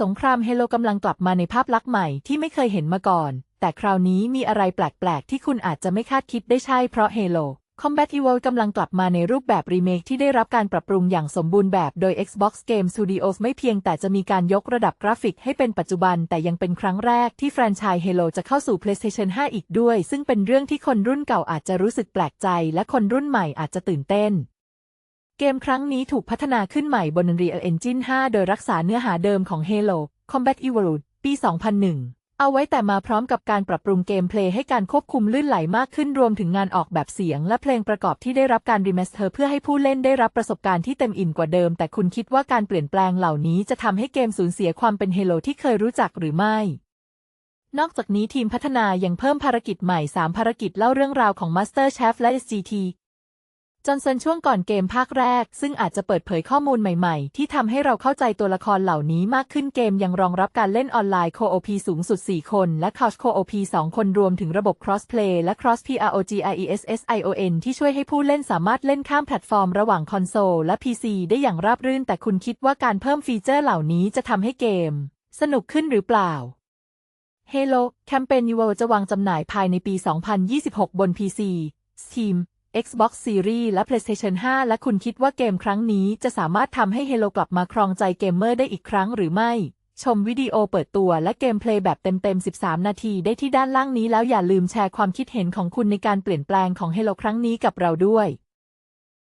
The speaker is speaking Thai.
สงครามเฮโลกำลังกลับมาในภาพลักษณ์ใหม่ที่ไม่เคยเห็นมาก่อน แต่คราวนี้มีอะไรแปลก ๆ ที่คุณอาจจะไม่คาดคิดได้ใช่เพราะ Halo Combat Evolved กำลังกลับมาในรูปแบบรีเมคที่ได้รับการปรับปรุงอย่างสมบูรณ์แบบโดย Xbox Game Studios ไม่เพียงแต่จะมีการยกระดับกราฟิกให้เป็นปัจจุบัน แต่ยังเป็นครั้งแรกที่แฟรนไชส์ Halo จะเข้าสู่ PlayStation 5 อีกด้วย ซึ่งเป็นเรื่องที่คนรุ่นเก่าอาจจะรู้สึกแปลกใจ และคนรุ่นใหม่อาจจะตื่นเต้น เกมครั้งนี้ถูกพัฒนาขึ้นใหม่บน Unreal Engine 5 โดยรักษาเนื้อหาเดิมของ Halo Combat Evolved ปี 2001 เอาไว้แต่มาพร้อมกับการปรับปรุงเกมเพลย์ให้การควบคุมลื่นไหลมากขึ้นรวมถึงงานออกแบบเสียง และเพลงประกอบที่ได้รับการรีเมสเตอร์เพื่อให้ผู้เล่นได้รับประสบการณ์ที่เต็มอิ่มกว่าเดิม แต่คุณคิดว่าการเปลี่ยนแปลงเหล่านี้จะทำให้เกมสูญเสียความเป็น Halo ที่เคยรู้จักหรือไม่นอกจากนี้ทีมพัฒนายังเพิ่มภารกิจใหม่ 3 ภารกิจเล่าเรื่องราวของ Master Chef และ SGT จนเซนช่วงก่อนเกมภาคแรก ซึ่งอาจจะเปิดเผยข้อมูลใหม่ๆ ที่ทำให้เราเข้าใจตัวละครเหล่านี้มากขึ้นเกมยังรองรับการเล่นออนไลน์ Co-op สูงสุด 4 คน และ Couch Co-op 2คนรวมถึงระบบ Crossplay และ Cross PROGRESSION ที่ช่วยให้ผู้เล่นสามารถเล่นข้ามแพลตฟอร์มระหว่างคอนโซลและ PC ได้อย่างราบรื่น แต่คุณคิดว่าการเพิ่มฟีเจอร์เหล่านี้จะทำให้เกม สนุกขึ้นหรือเปล่า Halo Campaign Evo จะวางจำหน่ายภายในปี 2026 บน PC Steam Xbox Series และ PlayStation 5 และคุณคิดว่าเกมครั้งนี้จะสามารถทำให้ Halo กลับมาครองใจเกมเมอร์ได้อีกครั้งหรือไม่ ชมวิดีโอเปิดตัวและเกมเพลย์แบบเต็มๆ 13 นาทีได้ที่ด้านล่างนี้แล้วอย่าลืมแชร์ความคิดเห็นของคุณในการเปลี่ยนแปลงของ Halo ครั้งนี้กับเราด้วย